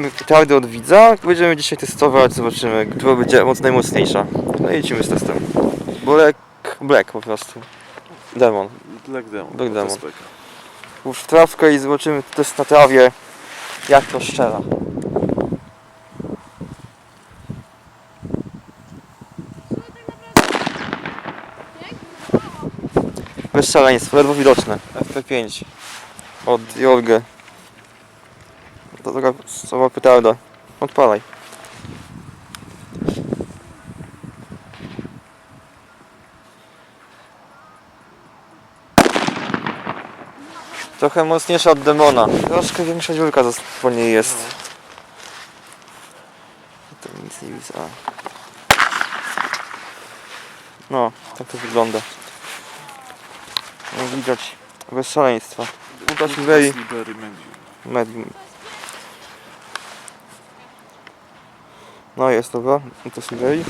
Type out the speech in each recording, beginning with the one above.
mamy petardę od widza. Będziemy dzisiaj testować, zobaczymy, która będzie moc najmocniejsza. No i lecimy z testem. Black, black po prostu. Demon. Black Demon. Black Demon. Włóż w trawkę i zobaczymy test na trawie, jak to strzela. Bez szaleństwa, ledwo widoczne. FP5 od Jorge. To taka słowa petarda. Odpalaj. Trochę mocniejsza od demona. Troszkę większa dziurka po niej jest. To nic nie widzę. No, tak to wygląda. No, widać bez szaleństwa. Łukasz Libery Medium. No jest, dobra. Łukasz Liberi.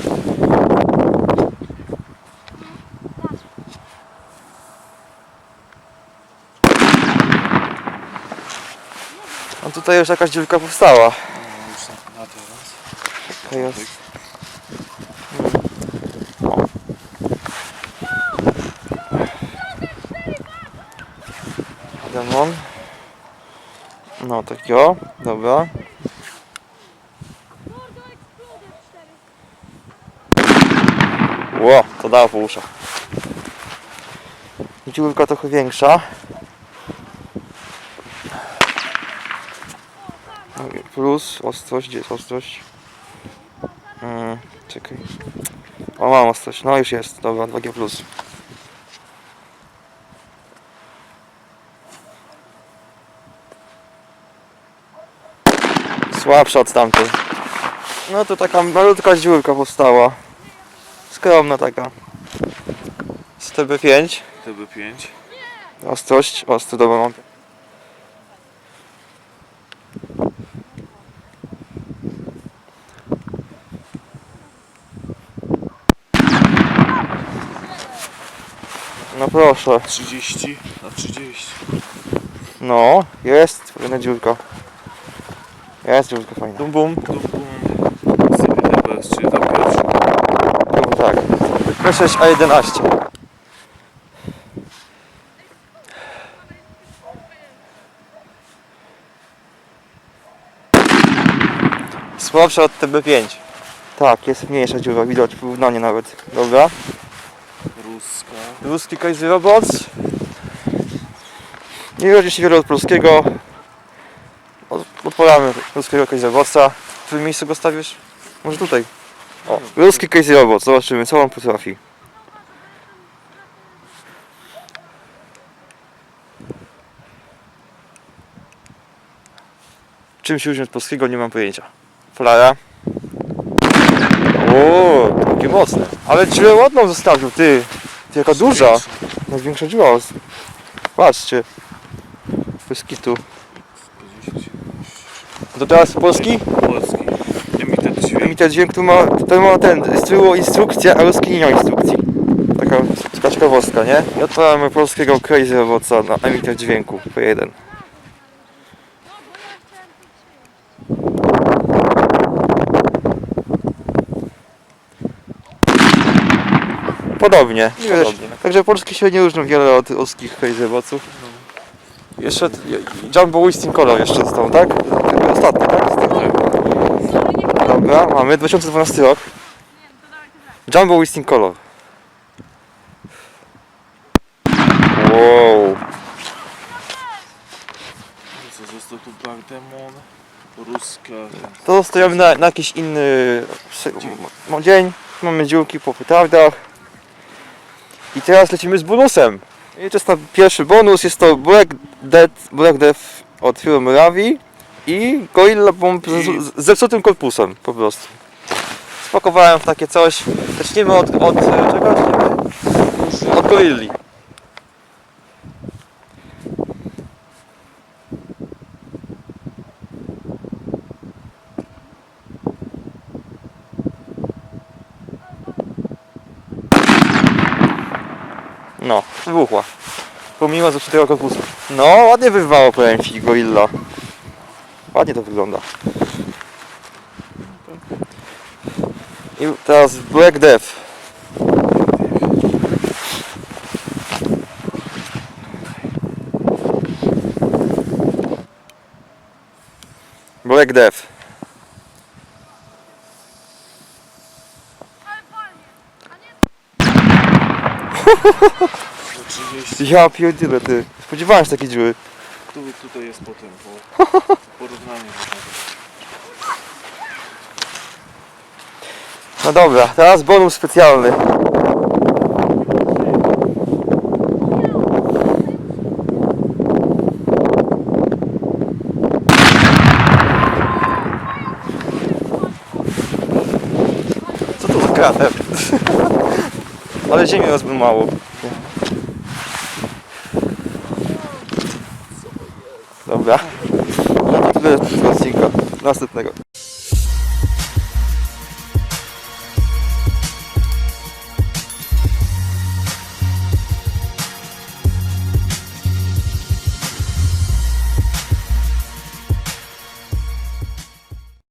A tutaj już jakaś dziurka powstała. No, na. To jest. Demon. No takiego, dobra. Ło, to dało po uszach. Dziurka trochę większa. No Plus ostrość, gdzie jest ostrość? Mm, czekaj. O, mam ostrość. No już jest, dobra, 2G+. plus. Słabsza od tamtej. No to taka malutka dziurka powstała. Skromna taka. Z TB5. TB5. Ostrość, ostry, dobra mam. No proszę. 30 na 30. No, jest fajna dziurka. Jest dziurka fajna. Bum bum. Bum. P6 A11. Słabsza od TB5. Tak, jest mniejsza dziura, widać porównanie nawet. Dobra. Ruska. Ruski Kaiser Robots. Nie rodzi się wiele od polskiego. Od- Odpalamy ruskiego Kaiser Robotsa. W którym miejscu go stawisz? Może tutaj. O, ruski Kaiser Robot, zobaczymy co on potrafi. Czym się różni od polskiego nie mam pojęcia. Flara. O, takie mocne. Ale dziurę ładną zostawił, ty. Ty jaka duża. Największa dziura. Patrzcie. Bez kitu. 10. To teraz polski? Polski. Emitent dźwięk. Tu ma, tutaj ma ten, z tyłu instrukcja, a ruski nie instrukcji. Taka ciekawostka, nie? I odpalamy polskiego Crazy Roboca na emitent dźwięku, P1. Podobnie. Podobnie. Także polskie się nie różnią wiele od ruskich Crazy Roboców. Jeszcze Jumbo Wisting Color jeszcze został, tak? Ostatni, tak? Ostatni. Dobra, mamy 2012 rok. Jumbo Wisting Color. Wow. Co został tu Black Demon. Ruska. To stoimy na, na jakiś inny m- dzień. Mamy dziurki po petardach. I teraz lecimy z bonusem. I to jest ten pierwszy bonus, jest to Black Death, Black Death od firmy Ravi i Gorilla Bomb z, z zepsutym korpusem po prostu. Spakowałem w takie coś. Zacznijmy od, od e, czego? Od Gorilli. No, wybuchła. Pomimo zepsutego korpusu. No, ładnie wywało powiem Gorilla. Ładnie to wygląda. I teraz Black Death. Black Death. Ja pierdzielę ty. Spodziewałem się takiej dziury. Tu, tutaj jest potem, bo porównanie. No dobra, teraz bonus specjalny. Co to za krater? Ale ziemi rozby mało. Dobra. No to tyle odcinka. Następnego.